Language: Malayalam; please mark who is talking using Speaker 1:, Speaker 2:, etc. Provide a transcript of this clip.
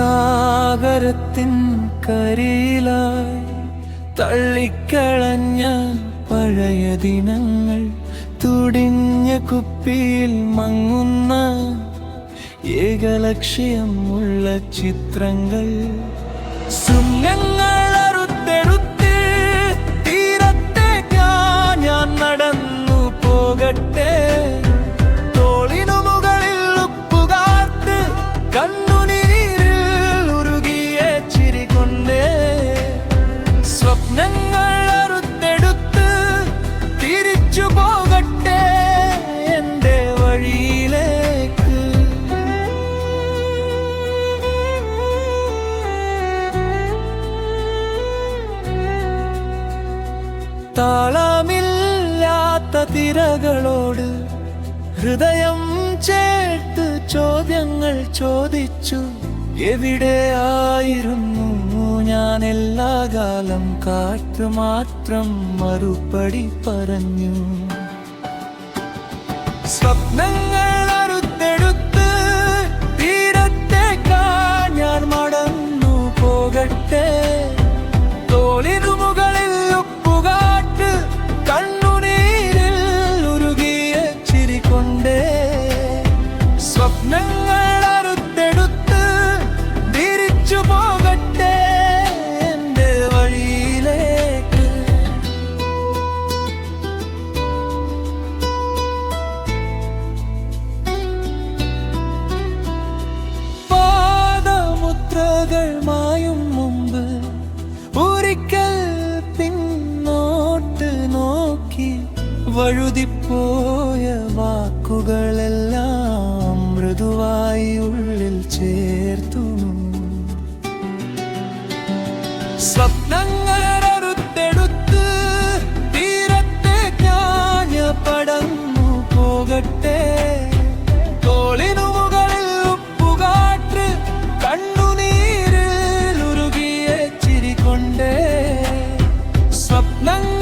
Speaker 1: കാലത്തിൻ കരയിലായി തള്ളിക്കളഞ്ഞ പഴയ ദിനങ്ങൾ തുടിഞ്ഞ കുപ്പിയിൽ മങ്ങുന്ന ഏകലക്ഷ്യമുള്ള ചിത്രങ്ങൾ ശൃംഗങ്ങൾ താളമില്ലാത്ത തിരകളോട് ഹൃദയം ചേർത്ത് ചോദ്യങ്ങൾ ചോദിച്ചു എവിടെയായിരുന്നു ഞാൻ എല്ലാ കാലം കാറ്റ് മാത്രം മറുപടി പറഞ്ഞു. സ്വപ്നങ്ങൾ സ്വപ്നങ്ങൾ അറുത്തെടുത്ത് തിരിച്ചു പോകട്ടെ എന്റെ വഴിയിലേക്ക്. പാദമുദ്രകൾ മായും മുമ്പ് ഒരിക്കൽ പിന്നോട്ട് നോക്കി വഴുതിപ്പോയ വാക്കുകളെല്ലാം സ്വപ്നങ്ങൾ അറുത്തെടുത്ത് തീരത്തെ ഞാഞ്ഞ പടന്നു പോകട്ടെ. തോളിനു മുകളിൽ ഉപ്പുകാറ്റ് കണ്ണുനീരിൽ ഉരുകിയ ചിരികൊണ്ടേ സ്വപ്നങ്ങൾ